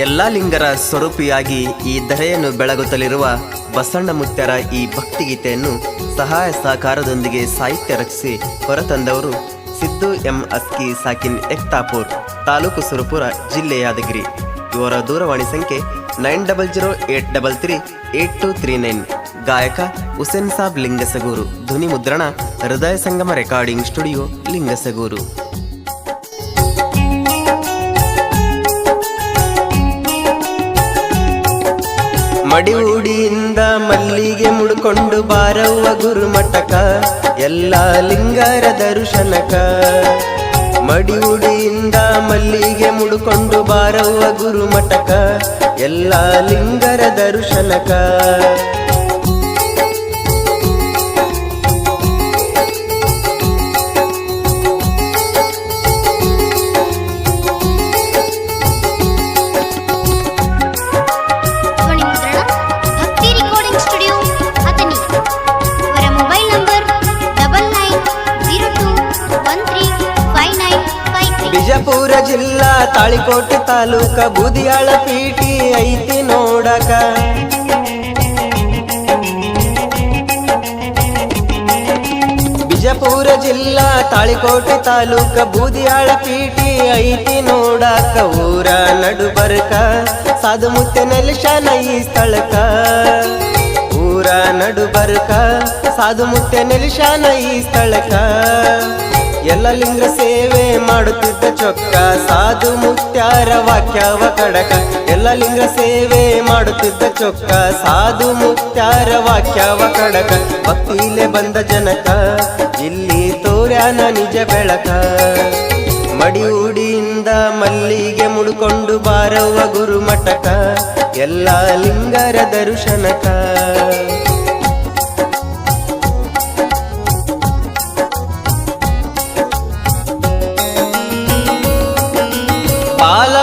ಎಲ್ಲಾ ಲಿಂಗರ ಸ್ವರೂಪಿಯಾಗಿ ಈ ಧರೆಯನ್ನು ಬೆಳಗುತ್ತಲಿರುವ ಬಸಣ್ಣ ಮುತ್ಯರ ಈ ಭಕ್ತಿಗೀತೆಯನ್ನು ಸಹಾಯ ಸಹಕಾರದೊಂದಿಗೆ ಸಾಹಿತ್ಯ ರಚಿಸಿ ಹೊರತಂದವರು ಸಿದ್ದು ಎಂ ಅಸ್ಕಿ ಸಾಕಿನ್ ಎಕ್ತಾಪುರ್, ತಾಲೂಕು ಸುರಪುರ ಜಿಲ್ಲೆ ಯಾದಗಿರಿ ಇವರ ದೂರವಾಣಿ ಸಂಖ್ಯೆ nine double zero eight double three eight two three nine. ಗಾಯಕ ಹುಸೇನ್ ಸಾಬ್ ಲಿಂಗಸಗೂರು ಧ್ವನಿ ಮುದ್ರಣ ಹೃದಯ ಸಂಗಮ ರೆಕಾರ್ಡಿಂಗ್ ಸ್ಟುಡಿಯೋ ಲಿಂಗಸಗೂರು. ಮಡಿಯೂಡಿಯಿಂದ ಮಲ್ಲಿಗೆ ಮುಡ್ಕೊಂಡು ಬಾರವ್ವ ಗುರುಮಠಕ, ಎಲ್ಲ ಲಿಂಗರ ದರ್ಶನಕ ಮಡಿಯೂಡಿಯಿಂದ ಮಲ್ಲಿಗೆ ಮುಡ್ಕೊಂಡು ಬಾರವ್ವ ಗುರುಮಠಕ, ಎಲ್ಲ ಲಿಂಗರ ದರ್ಶನಕ ತಾಳಿಕೋಟೆ ತಾಲೂಕ ಬೂದಿಯಾಳ ಪೀಟಿ ಐತಿ ನೋಡಕ. ಬಿಜಾಪುರ ಜಿಲ್ಲಾ ತಾಳಿಕೋಟೆ ತಾಲೂಕ ಬೂದಿಯಾಳ ಪೀಟಿ ಐತಿ ನೋಡಕ. ಊರ ನಡು ಬರ್ಕ, ಸಾಧು ಮುತ್ತೆ ನೆಲಶಾನ ಈ ಸ್ಥಳಕ. ಊರ ನಡು ಬರ್ಕ, ಸಾಧು ಮುತ್ತೆ ನೆಲಶಾನ ಈ ಸ್ಥಳಕ. ಎಲ್ಲ ಲಿಂಗ ಸೇವೆ ಮಾಡುತ್ತಿದ್ದ ಚೊಕ್ಕ ಸಾಧು ಮುಕ್ತಾರ ವಾಕ್ಯವ ಕಡಕ. ಎಲ್ಲ ಲಿಂಗ ಸೇವೆ ಮಾಡುತ್ತಿದ್ದ ಚೊಕ್ಕ ಸಾಧು ಮುಕ್ತಾರ ವಾಕ್ಯವ ಕಡಕ. ಭಕ್ತಿಲೆ ಬಂದ ಜನಕ, ಇಲ್ಲಿ ತೋರ್ಯಾನ ನಿಜ ಬೆಳಕ. ಮಡಿ ಉಡಿಯಿಂದ ಮಲ್ಲಿಗೆ ಮುಡ್ಕೊಂಡು ಬಾರವ ಗುರುಮಠಕ. ಎಲ್ಲ ಲಿಂಗರ ದರ್ಶನಕ.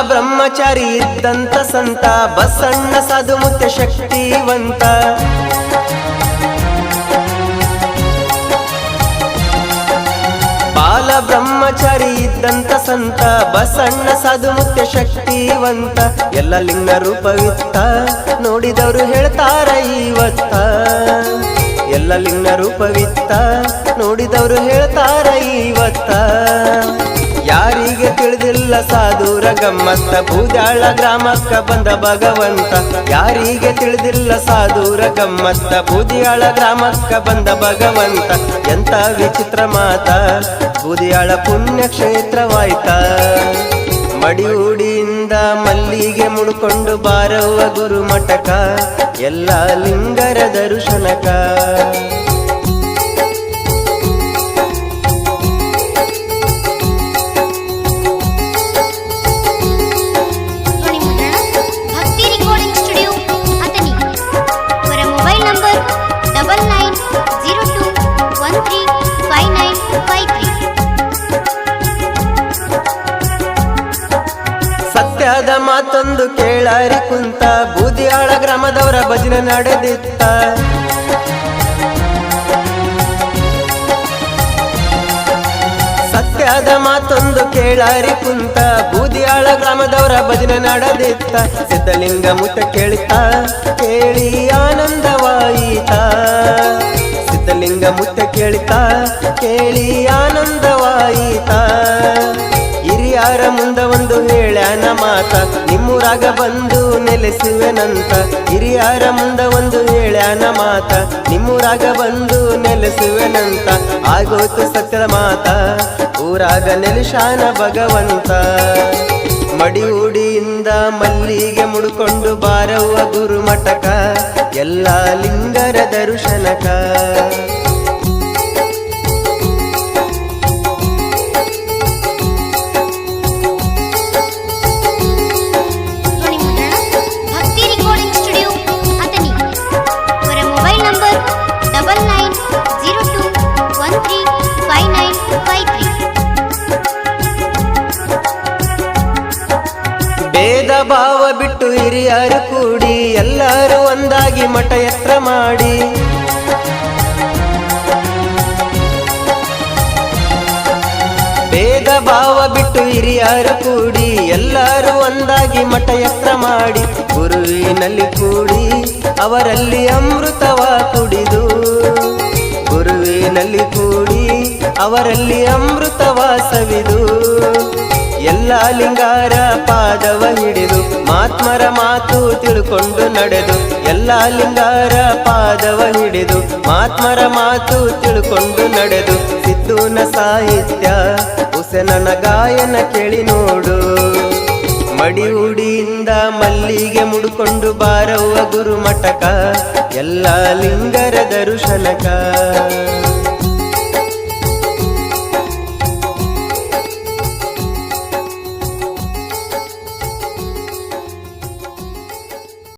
ಬ್ರಹ್ಮಚಾರಿ ಇದ್ದಂತ ಸಂತ, ಬಸಣ್ಣ ಸಾಧು ಮುತ್ತೆ ಶಕ್ತಿವಂತ. ಬಾಲ ಬ್ರಹ್ಮಚಾರಿ ಇದ್ದಂತ ಸಂತ, ಬಸಣ್ಣ ಸಾಧು ಮುತ್ತೆ ಶಕ್ತಿವಂತ. ಎಲ್ಲ ಲಿಂಗ ರೂಪವಿತ್ತ, ನೋಡಿದವರು ಹೇಳ್ತಾರ ಇವತ್ತ ಎಲ್ಲ ಲಿಂಗ ರೂಪವಿತ್ತ, ನೋಡಿದವರು ಹೇಳ್ತಾರ ಇವತ್ತ ಯಾರಿಗೆ ತಿಳಿದಿಲ್ಲ ಸಾಧುರ ಗಮ್ಮತ್ತ ಪೂಜಾಳ ಗ್ರಾಮಕ್ಕ ಬಂದ ಭಗವಂತ. ಯಾರಿಗೆ ತಿಳಿದಿಲ್ಲ ಸಾಧುರ ಗಮ್ಮತ್ತ ಬೂದಿಯಾಳ ಗ್ರಾಮಕ್ಕ ಬಂದ ಭಗವಂತ. ಎಂತ ವಿಚಿತ್ರ ಮಾತ ಬೂದಿಯಾಳ ಪುಣ್ಯ ಕ್ಷೇತ್ರವಾಯ್ತ ಮಡಿಯೂಡಿಯಿಂದ ಮಲ್ಲಿಗೆ ಮುಡ್ಕೊಂಡು ಬಾರವ ಗುರುಮಠಕ, ಎಲ್ಲ ಲಿಂಗರ ದರ್ಶನಕ. ಸತ್ಯದ ಮಾತೊಂದು ಕೇಳಾರಿ ಕುಂತ ಬೂದಿಯಾಳ ಗ್ರಾಮದವರ ಭಜನೆ ನಡೆದಿತ್ತ. ಸತ್ಯದ ಮಾತೊಂದು ಕೇಳಾರಿ ಕುಂತ ಬೂದಿಯಾಳ ಗ್ರಾಮದವರ ಭಜನೆ ನಡೆದಿತ್ತ. ಸಿದ್ಧಲಿಂಗ ಮುತ ಕೇಳಿತ ಕೇಳಿ ಆನಂದವಾಯಿತ. ಸಿದ್ಧಲಿಂಗ ಮುತ್ತ ಕೇಳಿತ ಕೇಳಿ ಆನಂದವಾಯಿತ ಹೇಳ್ಯಾನ ಮಾತ. ನಿಮ್ಮೂರಾಗ ಬಂದು ನೆಲೆಸುವೆನಂತ ಹಿರಿಯರ ಮುಂದ ಒಂದು ಹೇಳ್ಯಾನ ಮಾತ. ನಿಮ್ಮೂರಾಗ ಬಂದು ನೆಲೆಸುವೆನಂತ ಆಗೋತು ಸತ್ಯದ ಮಾತ. ಊರಾಗ ನೆಲೆಶಾನ ಭಗವಂತ. ಮಡಿ ಉಡಿಯಿಂದ ಮಲ್ಲಿಗೆ ಮುಡ್ಕೊಂಡು ಬಾರವ್ವ ಗುರುಮಠಕ. ಎಲ್ಲ ಲಿಂಗರ ದರ್ಶನಕ. ಭೇದ ಭಾವ ಬಿಟ್ಟು ಹಿರಿಯರು ಕೂಡಿ ಎಲ್ಲರೂ ಒಂದಾಗಿ ಮಠ ಎತ್ತರ ಮಾಡಿ. ಭೇದ ಭಾವ ಬಿಟ್ಟು ಹಿರಿಯರು ಕೂಡಿ ಎಲ್ಲರೂ ಒಂದಾಗಿ ಮಠ ಎತ್ತರ ಮಾಡಿ. ಗುರುವಿನಲ್ಲಿ ಕೂಡಿ ಅವರಲ್ಲಿ ಅಮೃತವ ಕುಡಿದು. ಗುರುವಿನಲ್ಲಿ ಕೂಡಿ ಅವರಲ್ಲಿ ಅಮೃತವ ಸವಿದು ಎಲ್ಲ ಲಿಂಗಾರ ಪಾದವ ಹಿಡಿದು ಮಾತ್ಮರ ಮಾತು ತಿಳ್ಕೊಂಡು ನಡೆದು ಎಲ್ಲ ಲಿಂಗಾರ ಪಾದವ ಹಿಡಿದು ಮಾತ್ಮರ ಮಾತು ತಿಳ್ಕೊಂಡು ನಡೆದು ಸಿದ್ದುನ ಸಾಹಿತ್ಯ ಹುಸೆನನ ಗಾಯನ ಕೇಳಿ ನೋಡು. ಮಡಿ ಉಡಿಯಿಂದ ಮಲ್ಲಿಗೆ ಮುಡುಕೊಂಡು ಬಾರವ್ವ ಗುರು ಮಠಕ ಎಲ್ಲ ಲಿಂಗರ ದರುಶನಕ.